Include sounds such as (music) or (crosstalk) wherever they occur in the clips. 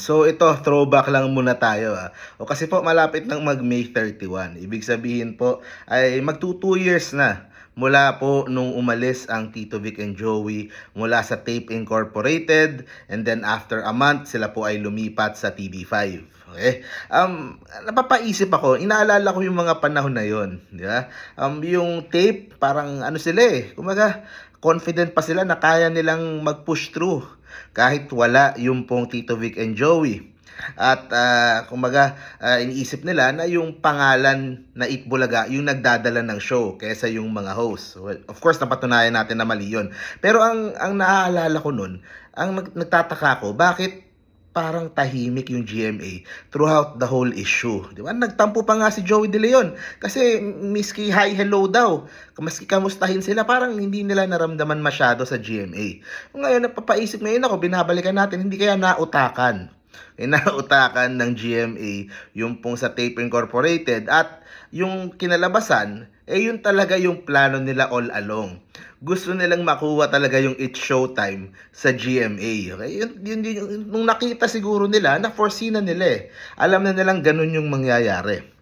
So ito, throwback lang muna tayo. Ah. O kasi po malapit ng mag May 31. Ibig sabihin po ay magto 2 years na mula po nung umalis ang Tito Vic and Joey mula sa Tape Incorporated and then after a month sila po ay lumipat sa TV5. Okay? Um, napapaisip ako, inaalala ko yung mga panahon na yon, di ba? Um, yung tape, parang ano sila eh, kumaga, confident pa sila na kaya nilang mag-push through kahit wala yung pong Tito Vic and Joey. At uh, kumbaga, ah, iniisip nila na yung pangalan na Itbulaga yung nagdadala ng show kaysa yung mga host. Well, of course, napatunayan natin na mali yun. Pero ang, ang naaalala ko nun, ang nag- nagtataka ko, bakit parang tahimik yung GMA throughout the whole issue. Di ba? Nagtampo pa nga si Joey De Leon kasi miski hi hello daw, maski kamustahin sila, parang hindi nila naramdaman masyado sa GMA. Ngayon, napapaisip ngayon ako, binabalikan natin, hindi kaya nautakan. (laughs) Eh, nautakan ng GMA yung pong sa Tape Incorporated at yung kinalabasan, eh yun talaga yung plano nila all along. Gusto nilang makuha talaga yung It's Showtime sa GMA. Okay? Yun, yun, yun, yun- nung nakita siguro nila, na-foresee na nila eh. Alam na nilang ganun yung mangyayari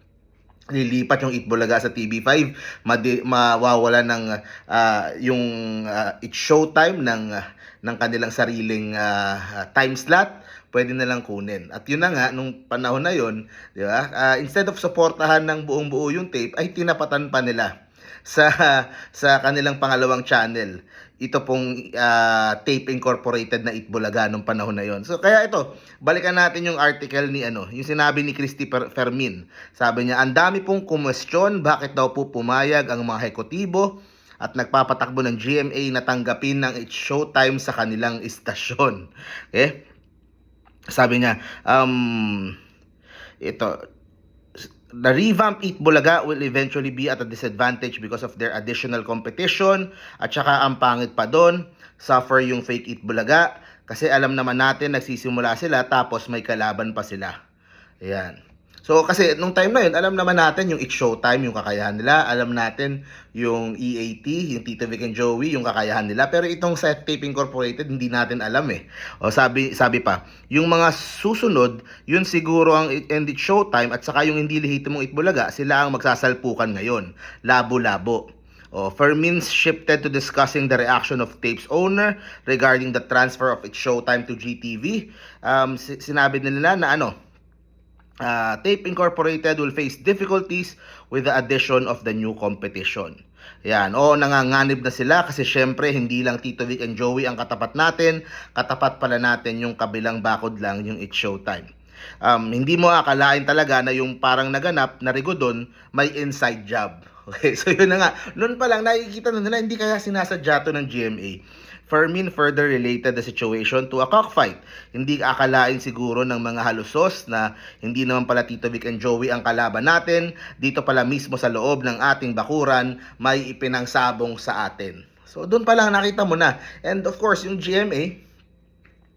lilipat yung Itbulaga sa TV5, madi, mawawala ng ah, yung ah, It's Showtime ng ng kanilang sariling ah, time slot, pwede na lang kunin. At yun na nga nung panahon na yun, di ba? ah, instead of suportahan ng buong buo yung tape, ay tinapatan pa nila sa sa kanilang pangalawang channel. Ito pong ah, Tape Incorporated na Itbulaga nung panahon na yon. So kaya ito, balikan natin yung article ni ano, yung sinabi ni Christy Fermin. Sabi niya, ang dami pong kumwestiyon bakit daw po pumayag ang mga hekotibo at nagpapatakbo ng GMA na tanggapin ng It's Showtime sa kanilang istasyon. Okay? Sabi niya, um, ito, the revamped Eat Bulaga will eventually be at a disadvantage because of their additional competition at saka ang pangit pa doon, suffer yung fake Eat Bulaga kasi alam naman natin nagsisimula sila tapos may kalaban pa sila. Ayan. So kasi nung time na yun, alam naman natin yung It's Showtime, yung kakayahan nila. Alam natin yung EAT, yung Tito Vic and Joey, yung kakayahan nila. Pero itong Set Tape Incorporated, hindi natin alam eh. O sabi, sabi pa, yung mga susunod, yun siguro ang and It's Showtime at saka yung hindi lehitimong Itbulaga, sila ang magsasalpukan ngayon. Labo-labo. Oh, Fermin shifted to discussing the reaction of Tape's owner regarding the transfer of its showtime to GTV. Um, si- sinabi nila na ano, uh, Tape Incorporated will face difficulties with the addition of the new competition. Yan, o nanganganib na sila kasi syempre hindi lang Tito Vic and Joey ang katapat natin, katapat pala natin yung kabilang bakod lang yung It's Showtime. Um, hindi mo akalain talaga na yung parang naganap na Rigo doon may inside job. (laughs) Okay, so yun na nga. Noon pa lang nakikita na nila hindi kaya sinasadya to ng GMA. Fermin further related the situation to a cockfight. Hindi akalain siguro ng mga halusos na hindi naman pala Tito Vic and Joey ang kalaban natin. Dito pala mismo sa loob ng ating bakuran may ipinangsabong sa atin. So doon pa lang nakita mo na. And of course, yung GMA,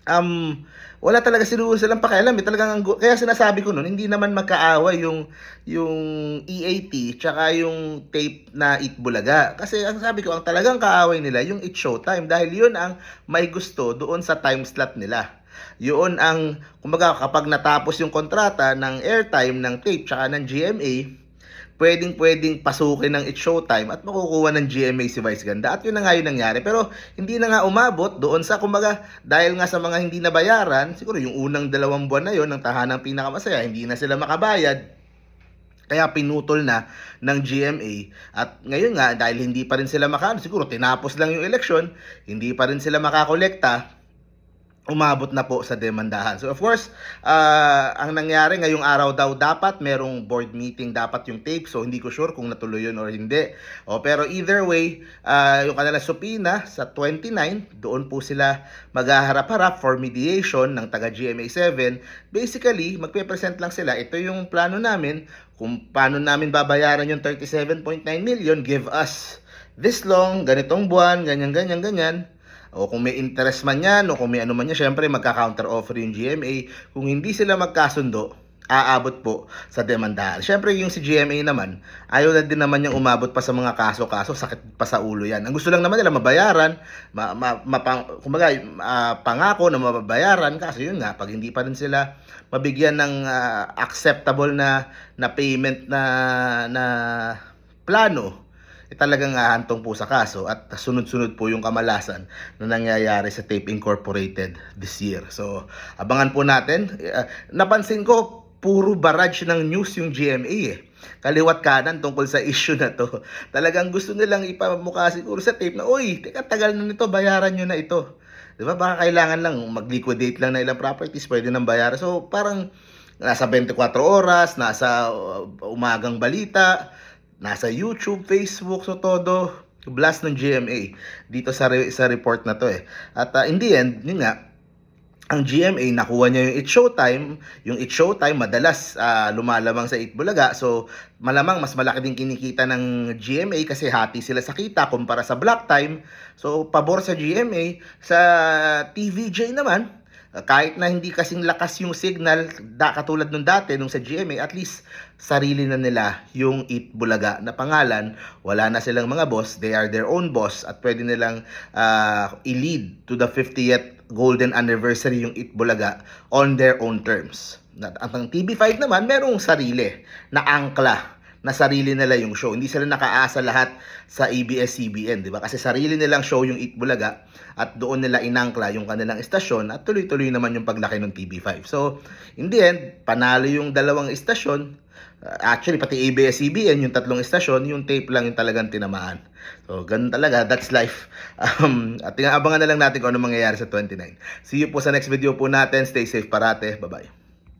um, wala talaga siguro silang pakialam. Eh. Talagang, ang kaya sinasabi ko noon, hindi naman magkaaway yung, yung EAT tsaka yung tape na Eat Bulaga. Kasi ang sabi ko, ang talagang kaaway nila, yung It Showtime. Dahil yun ang may gusto doon sa time slot nila. Yun ang, kumbaga kapag natapos yung kontrata ng airtime ng tape tsaka ng GMA, pwedeng pwedeng pasukin ng It's Showtime at makukuha ng GMA si Vice Ganda. At yun na nga yung nangyari. Pero hindi na nga umabot doon sa kumbaga dahil nga sa mga hindi nabayaran, siguro yung unang dalawang buwan na yon ng tahanang pinakamasaya, hindi na sila makabayad. Kaya pinutol na ng GMA at ngayon nga dahil hindi pa rin sila maka siguro tinapos lang yung eleksyon, hindi pa rin sila makakolekta, umabot na po sa demandahan. So of course, ah, ang nangyari ngayong araw daw dapat merong board meeting dapat yung tape. So hindi ko sure kung natuloy yun or hindi. O, pero either way, ah, yung kanila supina sa 29, doon po sila maghaharap-harap for mediation ng taga GMA7. Basically, magpe-present lang sila. Ito yung plano namin kung paano namin babayaran yung 37.9 million. Give us this long, ganitong buwan, ganyan, ganyan, ganyan. O kung may interest man yan, o kung may ano man yan, syempre magka-counter offer yung GMA. Kung hindi sila magkasundo, aabot po sa demandahan. Siyempre, yung si GMA naman, ayaw na din naman yung umabot pa sa mga kaso-kaso, sakit pa sa ulo yan. Ang gusto lang naman nila, mabayaran, ma, ma, mapang, kumbaga, ah, pangako na mababayaran, kasi yun nga, pag hindi pa rin sila mabigyan ng ah, acceptable na, na payment na, na plano, talagang ahantong po sa kaso at sunod-sunod po yung kamalasan na nangyayari sa Tape Incorporated this year. So, abangan po natin. Uh, napansin ko, puro barrage ng news yung GMA eh. Kaliwat kanan tungkol sa issue na to. (laughs) Talagang gusto nilang ipamukha siguro sa tape na, Uy, teka, tagal na nito, bayaran nyo na ito. Di ba? Baka kailangan lang mag-liquidate lang na ilang properties, pwede nang bayaran. So, parang nasa 24 oras, nasa uh, umagang balita, nasa YouTube, Facebook, so todo blast ng GMA dito sa re- sa report na to eh. At uh, in the end, yun nga, ang GMA nakuha niya yung It Showtime, yung It Showtime madalas ah, lumalamang sa It Bulaga. So malamang mas malaki din kinikita ng GMA kasi hati sila sa kita kumpara sa Black Time. So pabor sa GMA, sa TVJ naman, kahit na hindi kasing lakas yung signal da, katulad nung dati nung sa GMA, at least sarili na nila yung It Bulaga na pangalan. Wala na silang mga boss, they are their own boss at pwede nilang ah, i-lead to the 50th golden anniversary yung It Bulaga on their own terms. At ang TV5 naman, merong sarili na angkla na sarili nila yung show. Hindi sila nakaasa lahat sa ABS-CBN, di ba? Kasi sarili nilang show yung It Bulaga at doon nila inangkla yung kanilang istasyon at tuloy-tuloy naman yung paglaki ng TV5. So, in the end, panalo yung dalawang istasyon. Uh, actually, pati ABS-CBN, yung tatlong istasyon, yung tape lang yung talagang tinamaan. So, ganun talaga. That's life. (laughs) Um, at abangan na lang natin kung ano mangyayari sa 29. See you po sa next video po natin. Stay safe parate. Bye-bye.